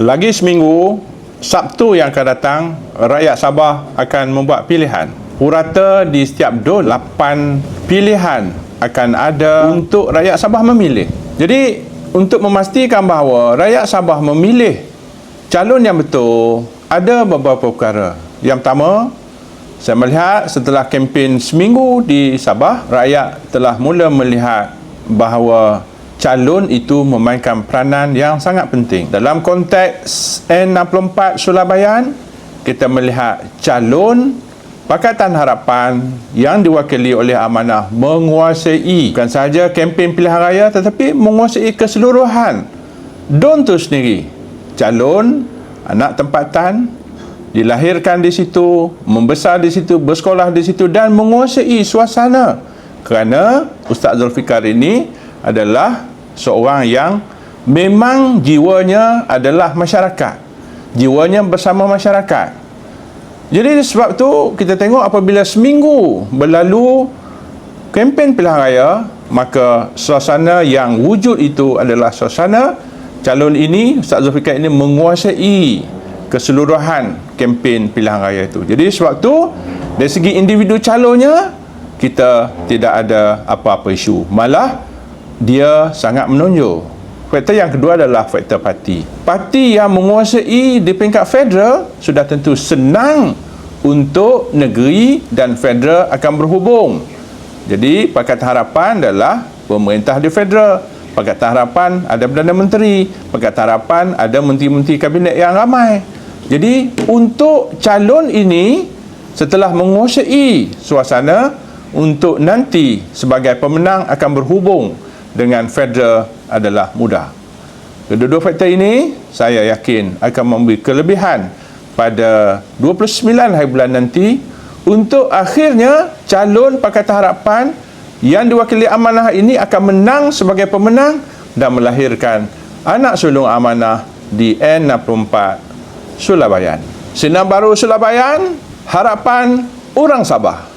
Lagi seminggu, Sabtu yang akan datang, rakyat Sabah akan membuat pilihan. Purata di setiap dua lapan pilihan akan ada untuk rakyat Sabah memilih. Jadi, untuk memastikan bahawa rakyat Sabah memilih calon yang betul, ada beberapa perkara. Yang pertama, saya melihat setelah kempen seminggu di Sabah, rakyat telah mula melihat bahawa calon itu memainkan peranan yang sangat penting. Dalam konteks N64 Sulabayan, kita melihat calon Pakatan Harapan yang diwakili oleh amanah menguasai bukan sahaja kempen pilihan raya tetapi menguasai keseluruhan DON itu sendiri. Calon anak tempatan dilahirkan di situ, membesar di situ, bersekolah di situ dan menguasai suasana. Kerana Ustaz Zulfikar ini adalah seorang yang memang jiwanya adalah masyarakat. Jiwanya bersama masyarakat. Jadi sebab tu kita tengok apabila seminggu berlalu kempen pilihan raya, maka suasana yang wujud itu adalah suasana calon ini, Ustaz Zulfikar ini menguasai keseluruhan kempen pilihan raya itu. Jadi sebab tu dari segi individu calonnya kita tidak ada apa-apa isu. Malah dia sangat menonjol. Faktor yang kedua adalah faktor parti. Parti yang menguasai di peringkat federal sudah tentu senang untuk negeri dan federal akan berhubung. Jadi Pakatan Harapan adalah pemerintah di federal. Pakatan Harapan ada Perdana Menteri. Pakatan Harapan ada menteri-menteri kabinet yang ramai. Jadi untuk calon ini setelah menguasai suasana untuk nanti sebagai pemenang akan berhubung dengan federal adalah mudah. Kedua-dua faktor ini saya yakin akan memberi kelebihan pada 29 hari bulan nanti untuk akhirnya calon Pakatan Harapan yang diwakili amanah ini akan menang sebagai pemenang dan melahirkan anak sulung amanah di N64 Sulabayan. Sinar baru Sulabayan, harapan orang Sabah.